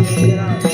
Grazie.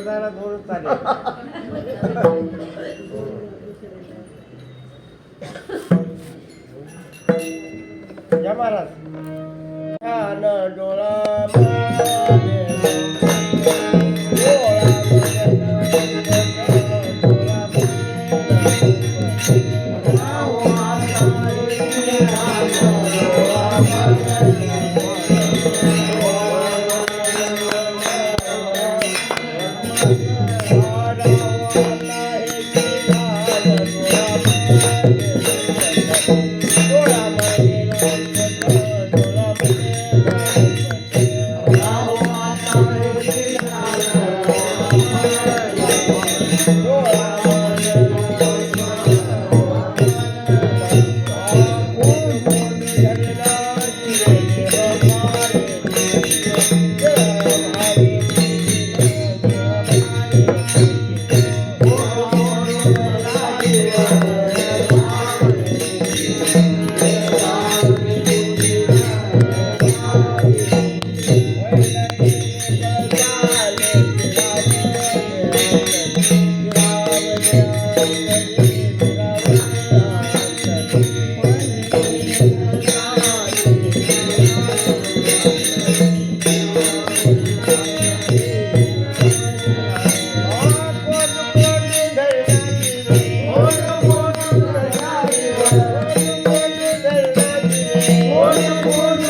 मतदाराला दोन चालेल. महाराज. डोळा